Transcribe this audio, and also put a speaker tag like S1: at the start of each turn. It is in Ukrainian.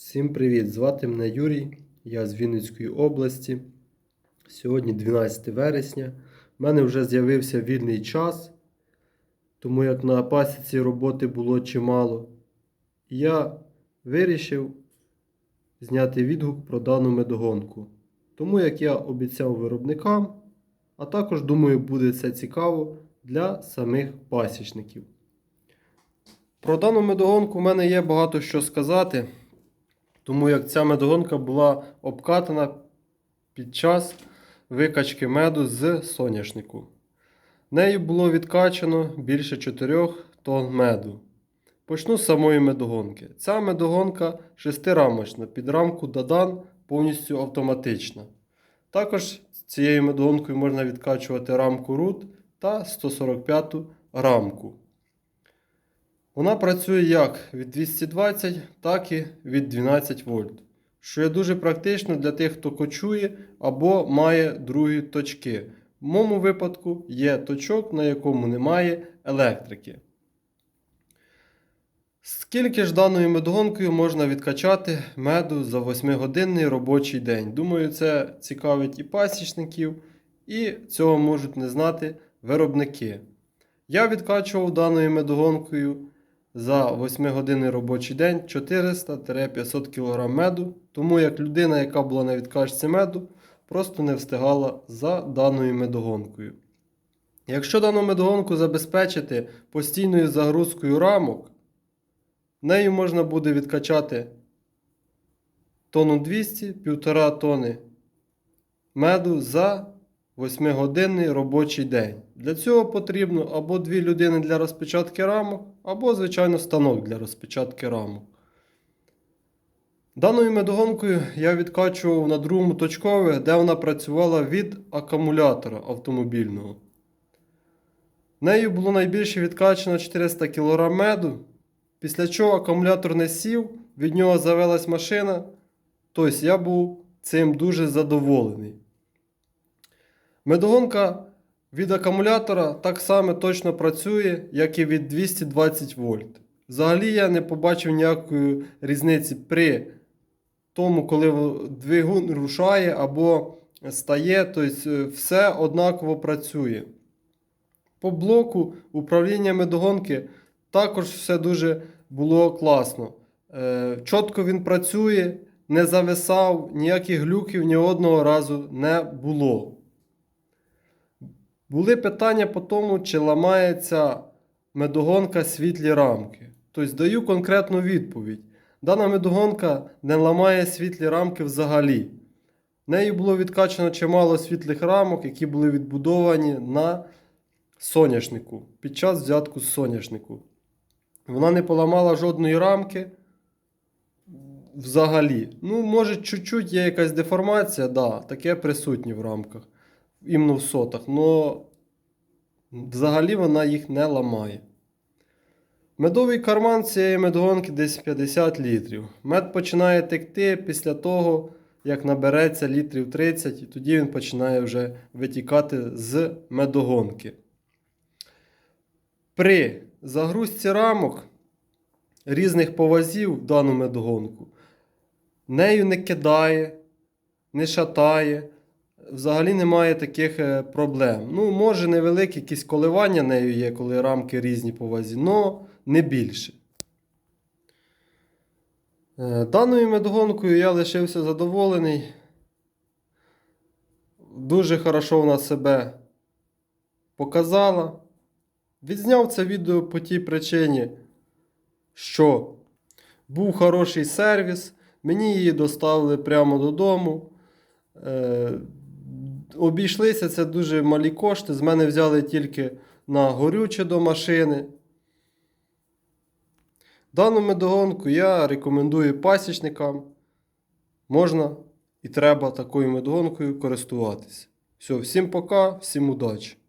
S1: Всім привіт! Звати мене Юрій, я з Вінницької області. Сьогодні 12 вересня. У мене вже з'явився вільний час, тому як на пасіці роботи було чимало. Я вирішив зняти відгук про дану медогонку. Тому як я обіцяв виробникам, а також думаю, буде це цікаво для самих пасічників. Про дану медогонку в мене є багато що сказати. Тому як ця медогонка була обкатана під час викачки меду з соняшнику. Нею було відкачано більше 4 тонн меду. Почну з самої медогонки. Ця медогонка шестирамочна, під рамку Дадан повністю автоматична. Також цією медогонкою можна відкачувати рамку RUT та 145 рамку. Вона працює як від 220, так і від 12 вольт, що є дуже практично для тих, хто кочує або має другі точки. В моєму випадку є точок, на якому немає електрики. Скільки ж даною медогонкою можна відкачати меду за 8-годинний робочий день? Думаю, це цікавить і пасічників, і цього можуть не знати виробники. Я відкачував даною медогонкою за 8-годинний робочий день 400-500 кг меду, тому як людина, яка була на відкачці меду, просто не встигала за даною медогонкою. Якщо дану медогонку забезпечити постійною загрузкою рамок, нею можна буде відкачати тонну 200 1,5 тонни меду за 8-годинний робочий день. Для цього потрібно або дві людини для розпечатки рамок, або, звичайно, станок для розпечатки рамок. Даною медогонкою я відкачував на другому точкове, де вона працювала від акумулятора автомобільного. Нею було найбільше відкачено 400 кг меду, після чого акумулятор не сів, від нього завелась машина. Тобто я був цим дуже задоволений. Медогонка від акумулятора так само точно працює, як і від 220 вольт. Взагалі я не побачив ніякої різниці при тому, коли двигун рушає або стає, тобто все однаково працює. По блоку управління медогонки також все дуже було класно. Е, Чітко він працює, не зависав, ніяких глюків ні одного разу не було. Були питання по тому, чи ламається медогонка світлі рамки. Тобто даю конкретну відповідь. Дана медогонка не ламає світлі рамки взагалі. Нею було відкачано чимало світлих рамок, які були відбудовані на соняшнику під час взятку з соняшнику. Вона не поламала жодної рамки взагалі. Ну, може, чуть-чуть є якась деформація, да, таке присутнє в рамках іменно в сотах, але взагалі вона їх не ламає. Медовий карман цієї медгонки десь 50 літрів. Мед починає текти після того, як набереться літрів 30, і тоді він починає вже витікати з медогонки. При загрузці рамок різних повазів в дану медогонку нею не кидає, не шатає взагалі немає таких е, проблем. Ну, може, невеликі якісь коливання нею є, коли рамки різні по вазі, але не більше. Е, Даною медогонкою я лишився задоволений. Дуже хорошо вона себе показала. Відзняв це відео по тій причині, що був хороший сервіс, мені її доставили прямо додому. Обійшлися це дуже малі кошти. З мене взяли тільки на горюче до машини. Дану медогонку я рекомендую пасічникам. Можна і треба такою медогонкою користуватися. Все, всім пока, всім удачі!